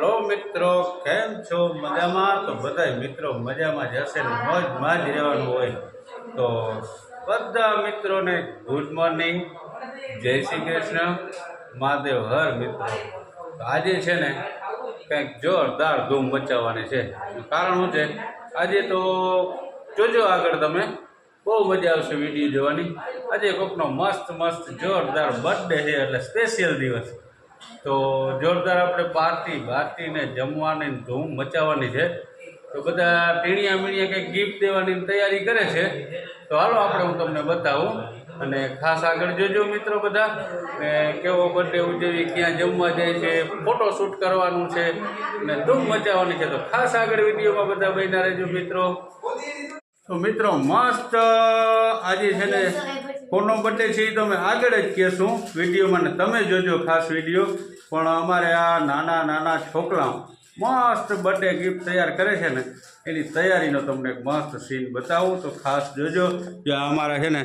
Hello મિત્રો, કેમ છો? મજામાં? તો બધાય મિત્રો મજામાં જ હશે ને? મોજમાં જ રહેવાનું હોય. તો બધા મિત્રોને ગુડ મોર્નિંગ જય શ્રી કૃષ્ણ. મહાદેવ, હર મિત્રો. આજે છે ને કંઈક જોરદાર ધૂમ મચાવવાની છે. કારણ શું છે? આજે તો જોજો આગળ તમે. બહુ મજા આવશે વીડિયો જોવાની. આજે કોકનો મસ્ત મસ્ત, જોરદાર બર્થડે છે એટલે સ્પેશિયલ દિવસ. તો જોરદાર આપણે પાર્ટી પાર્ટીને જમવાની ધૂમ મચાવવાની છે. તો બધા ટીણિયા મીણિયા કંઈક ગિફ્ટ દેવાની તૈયારી કરે છે. તો હાલો આપણે હું તમને બતાવું અને ખાસ આગળ જોજો મિત્રો બધા ને કેવો બર્થડે ઉજવી ક્યાં જમવા જાય છે ફોટો શૂટ કરવાનું છે ને ધૂમ મચાવવાની છે. તો ખાસ આગળ વિડીયોમાં બધા બન્યા રહેજો મિત્રો. તો મિત્રો મસ્ત આજે છે ને કોનો બર્થડે છે એ તમે આગળ જ કહેશું વિડીયોમાં ને તમે જોજો ખાસ વીડિયો. પણ અમારે આ નાના નાના છોકરાઓ મસ્ત બર્થડે ગિફ્ટ તૈયાર કરે છે ને એની તૈયારીનો તમને એક મસ્ત સીન બતાવું. તો ખાસ જોજો કે અમારા છે ને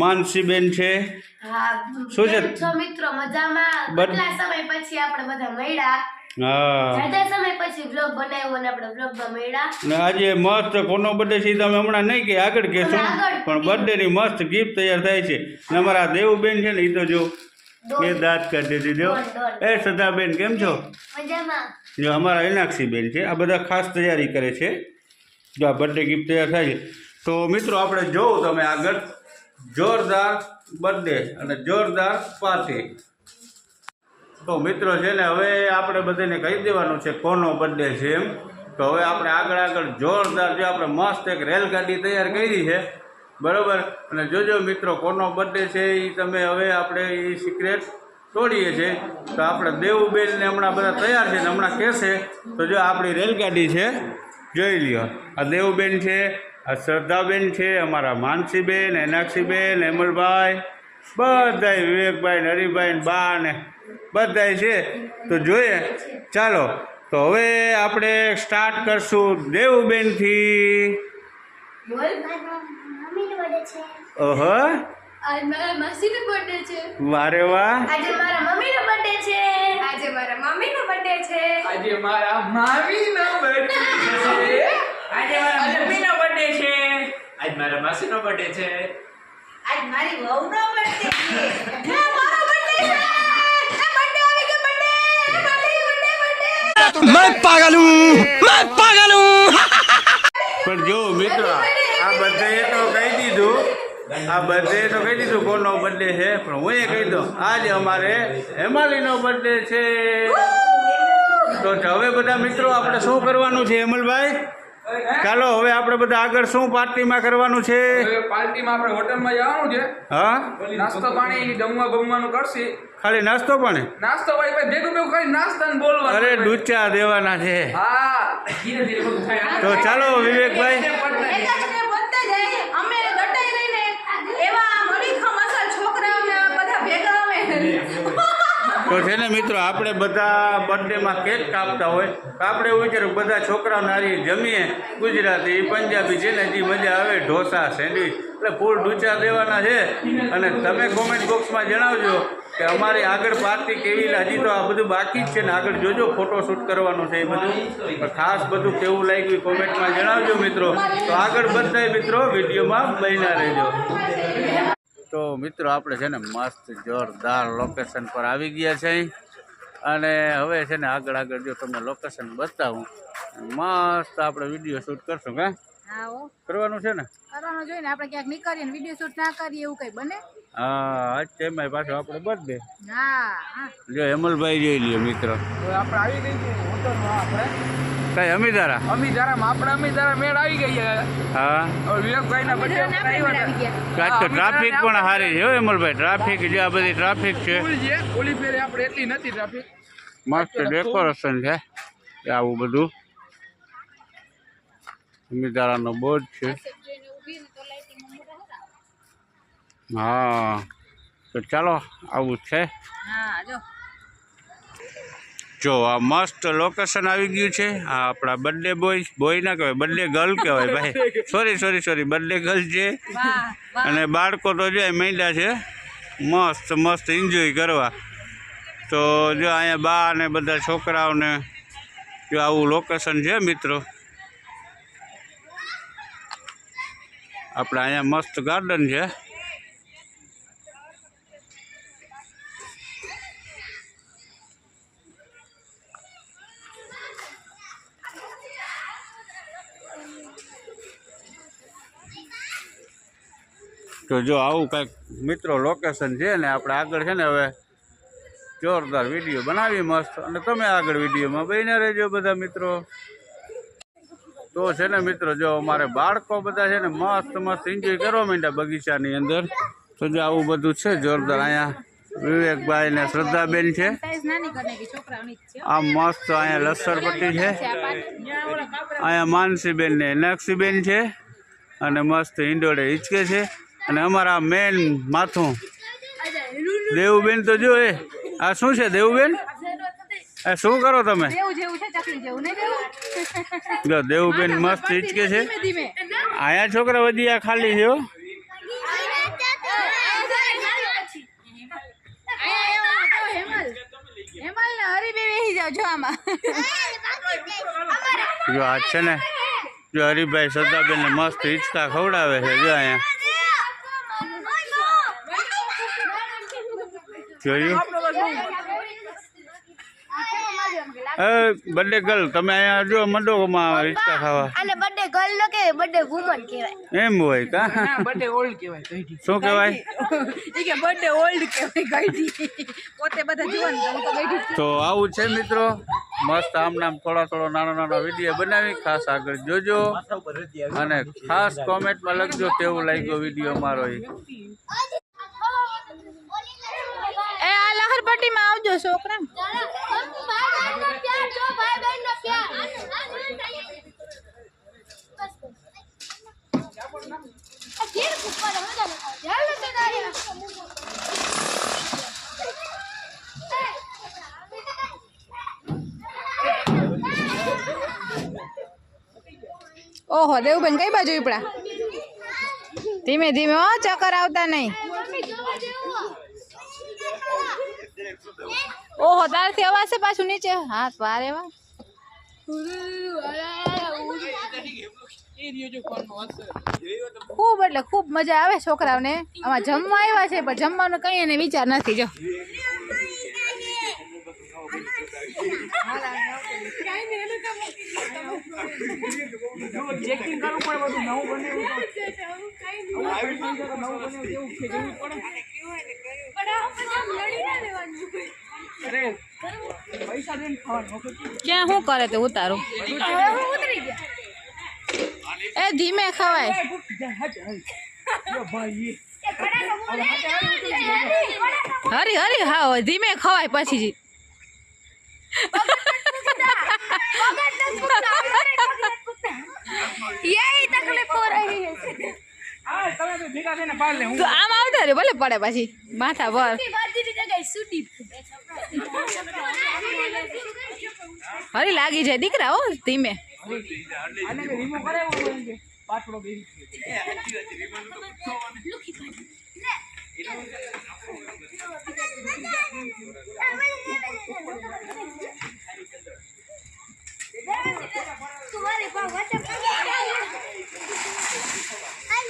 માનસીબેન છે. શું છે? મિત્રો મજામાં? સમય પછી આપણે બધા મળ્યા? આજે મસ્ત કોનો બર્થડે છે તમે હમણાં નહીં કે આગળ કહેશું. પણ બર્થડેની મસ્ત ગિફ્ટ તૈયાર થાય છે. ને અમારા દેવુબેન છે ને એ તો જો એ દાંત કાઢી દીધો. એ સદાબેન કેમ છો? જો અમારા એનાક્ષીબેન છે આ બધા ખાસ તૈયારી કરે છે. જો આ બર્થડે ગિફ્ટ તૈયાર થાય છે. તો મિત્રો આપણે જોવું તમે આગળ. જોરદાર બર્થડે અને જોરદાર પાર્ટી તો મિત્રો છે ને, હવે આપણે બધાને કહી દેવાનું છે, કોનો બર્થડે છે એમ. તો હવે આપણે આગળ આગળ જોરદાર જો આપણે મસ્ત એક રેલગાડી તૈયાર કરી છે, બરાબર? અને જોજો મિત્રો, કોનો બર્થડે છે એ તમે હવે આપણે એ સિક્રેટ તોડીએ છીએ તો આપણે દેવુબેનને હમણાં બધા તૈયાર છે ને, હમણાં કહેશે તો જો આપણી રેલગાડી છે, જોઈ લ્યો. આ દેવુબેન છે, આ શ્રદ્ધાબેન છે, અમારા માનસીબેન, એનાક્ષીબેન હેમલભાઈ બધાય વિવેકભાઈ હરિભાઈ ને બા ને બધાય છે. તો જોઈએ. ચાલો. તો હવે આપણે સ્ટાર્ટ કરશું દેવુબેનથી ઓહો. વારે વાહ. આજે મારા મમ્મીનો બર્થડે છે. આજે મારા મમ્મીનો બર્થડે છે. આજે મારા મામીનો બર્થડે છે. આજે મારા મમ્મીનો બર્થડે છે. આજ મારા માસીનો બર્થડે છે. આજ મારી વહુનો બર્થડે છે હે, મારો બર્થડે છે હે, બર્થડે આવી ગયો બર્થડે બર્થડે બર્થડે બર્થડે मैं पागल हूँ मैं पागल हूँ પણ જો મિત્રો આ બર્થડે તો કહી દીધું આ બર્થડે તો કહી દીધું કોનો બર્થડે છે પણ હું એ કહી દઉં આજે અમારે હેમાલીનો બર્થડે છે તો હવે બધા મિત્રો આપણે શું કરવાનું છે હેમલભાઈ ચાલો હવે આપણે બધા આગળ શું પાર્ટીમાં કરવાનું છે? હવે પાર્ટીમાં આપણે હોટલમાં જવાનું છે. હા? નાસ્તો પાણી જમવા ગમવાનું કરશે. ખાલી નાસ્તો પણ? નાસ્તો ભાઈ ભાઈ ભેગું ભેગું ખાલી નાસ્તા ને બોલવાનું અરે ડૂચા દેવાના છે. હા તો ચાલો વિવેકભાઈ એક જ ને વધતા જાય અમે દટાઈ રહીને એવા મરીખા મસાલ છોકરાઓને બધા ભેગા અમે તો છે ને મિત્રો, આપણે બધા બર્થડેમાં કેક કાપતા હોય, તો આપણે એવું કે બધા છોકરાઓને હારી જમીએ, ગુજરાતી, પંજાબી છે ને જે મજા આવે, ઢોસા, સેન્ડવીચ. એટલે ફૂલ ડૂચા દેવાના છે. અને તમે કોમેન્ટ બોક્સમાં જણાવજો કે અમારી આગળ પાર્ટી કેવી હજી તો આ બધું બાકી જ છે ને આગળ જોજો ફોટો શૂટ કરવાનું છે એ બધું. ખાસ બધું કેવું લાગ્યું કોમેન્ટમાં જણાવજો મિત્રો. તો આગળ બધાય મિત્રો વિડીયોમાં બન્યા રહેજો. તો મિત્રો આપણે છે ને મસ્ત જોરદાર લોકેશન પર આવી ગયા છે અને હવે છે ને આગળ આગળ જો તમને લોકેશન બતાવું મસ્ત આપણે વીડિયો શૂટ કરશું કા હા કરવાનું છે ને? કરવાનું જોઈએ આપણે ક્યાંક નીકળીએ વીડિયો શૂટ ના કરીએ એવું કઈ બને? હા આજ તેમાં પાછો આપણે બર્થડે હા જો હેમલભાઈ જોઈ લ્યો મિત્રો. આપણે આવી ગઈ છે હોટલમાં આપણે. કઈ અમીધારા? અમીધારામાં આપણે અમીધારા મેળ આવી ગઈ હા. બર્થડે આવ્યા હતા તો ટ્રાફિક પણ સારી છે અમલભાઈ ટ્રાફિક જે આ બધી ટ્રાફિક છે. ઓલી ફેરે આપણે એટલી નથી ટ્રાફિક. મસ્ત ડેકોરેશન છે. આવું બધું. અમીધારાનો બોર્ડ છે. હા. તો ચાલો આવું છે. હા જો. જો આ મસ્ત લોકેશન આવી ગયું છે. આ આપણા બર્થડે બોય બોય ના કહેવાય બર્થડે ગર્લ કહેવાય ભાઈ. Sorry sorry sorry birthday girl છે. અને બાળકો તો જો મહિલા છે. મસ્ત મસ્ત એન્જોય કરવા. તો જો અહીંયા બા ને બધા છોકરાઓને જો આવું લોકેશન છે મિત્રો. આપણે અહીંયા મસ્ત ગાર્ડન છે. તો જો આવું કંઈક મિત્રો લોકેશન છે ને આપણે આગળ છે ને હવે જોરદાર વીડિયો બનાવી મસ્ત. અને તમે આગળ વિડીયોમાં બહીને રહેજો બધા મિત્રો. તો છે ને મિત્રો, જો અમારે બાળકો બધા છે ને મસ્ત મસ્ત એન્જોય કરવા માંડ્યા બગીચાની અંદર. તો જો આવું બધું છે જોરદાર અહીંયા. વિવેકભાઈ ને શ્રદ્ધાબેન છે. આ મસ્ત અહીંયા લસરપટ્ટી છે. અહીંયા માનસીબેન ને નક્ષીબેન છે. અને મસ્ત ઈંડોળે હિંચકે છે. અને અમારા મેન માથું. દેવુબેન તો જો એ આ શું છે દેવુબેન? એ શું કરો તમે? જો દેવુબેન મસ્ત હિંચકે છે. અહીંયા છોકરા વધી આ ખાલી છે હો. જો આ છે ને જો હરિભાઈ શ્રદ્ધાબેન ને મસ્ત હિંચકા ખવડાવે છે જો અહીંયા. જોયું એ બર્થડે ગર્લ તમે અહીંયા જો મંડોમાં હિંચકા ખાવા અને બર્થડે ગર્લ નો કે બર્થડે વુમન કહેવાય. એમ હોય કા? બર્થડે ઓલ્ડ કહેવાય શું કહેવાય? ઈ કે બર્થડે ઓલ્ડ કહેવાય ગઈઢી. પોતે બધા જુવાન તો આવું છે મિત્રો? મસ્ત આમ નામ થોડા થોડો નાનો નાનો વીડિયો બનાવી ખાસ આગળ જોજો. અને ખાસ કોમેન્ટમાં લખજો કેવું લાગ્યો વીડિયો મારો એ આ લહરપટ્ટીમાં આવજો છોકરા. ઓહો, દેવબેન કઈ બાજુ ઉપડા? ધીમે ધીમે, હો, ચક્કર આવતા નહીં. ઓહો, તારથી અવાજ છે પાછું નીચે? હા તારે વા. ખૂબ એટલે ખૂબ મજા આવે છોકરાઓને. આમાં જમવા આવ્યા છે, પણ જમવાનો કઈ એને વિચાર નથી, જો. ચેકિંગ કરવું પડે બધું નવું બને એવું તો ક્યાં શું કરે તે ઉતારો? એ ધીમે ખવાય. હરી હરી હા ધીમે ખવાય પછી આમ આવતા રે ભલે પડે પછી. માથા પર. અરે લાગી જાય દીકરા હો ધીમે.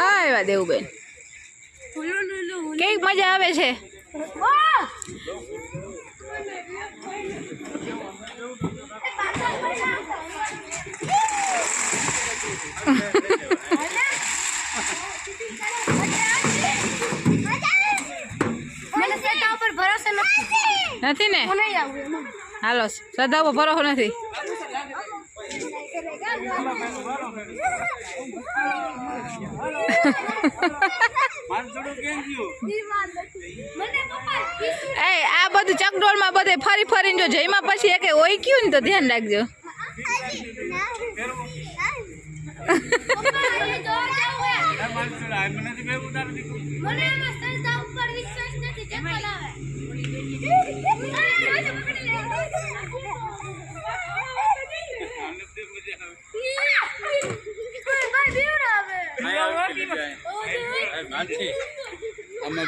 આવ્યા દેવુબેન. કેવી મજા આવે છે? હાલો સદાવો ભરો નથી. એ આ બધું ચકડોળમાં બધે ફરી ફરીને જો જઈમાં પછી એકે ઓઈ ગયું ને તો ધ્યાન રાખજો. મને એમાં સંસ્થા ઉપર વિશ્વાસ નથી ચપ્પલ આવે કોઈ ભાઈ બીવડાવે.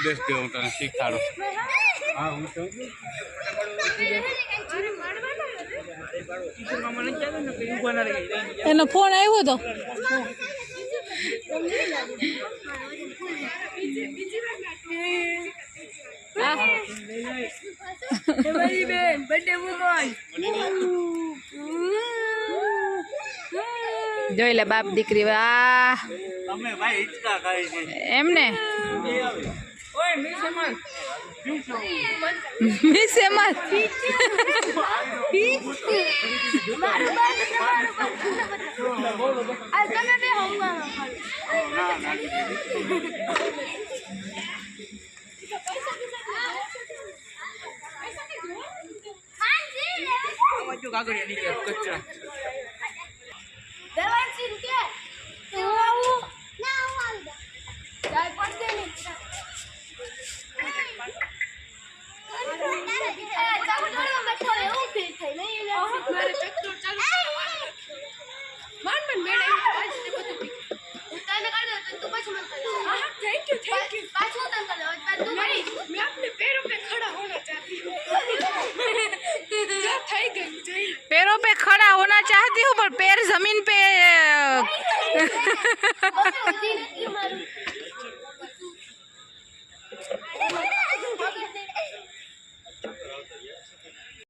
બેસ દે હું તને શીખવાડું. હા. એનો ફોન આવ્યો તો? જોઈ લે બાપ દીકરી છે. એમને? મિસ એમાં મારું બાપ ને મારું બાપ. આ તમે બે હંગામા કરો. હાંજી, દેવાંશી ને હું આવું? ચાલ પડશે નહીં. મન તને કરી દઉં, તો તું પછી મને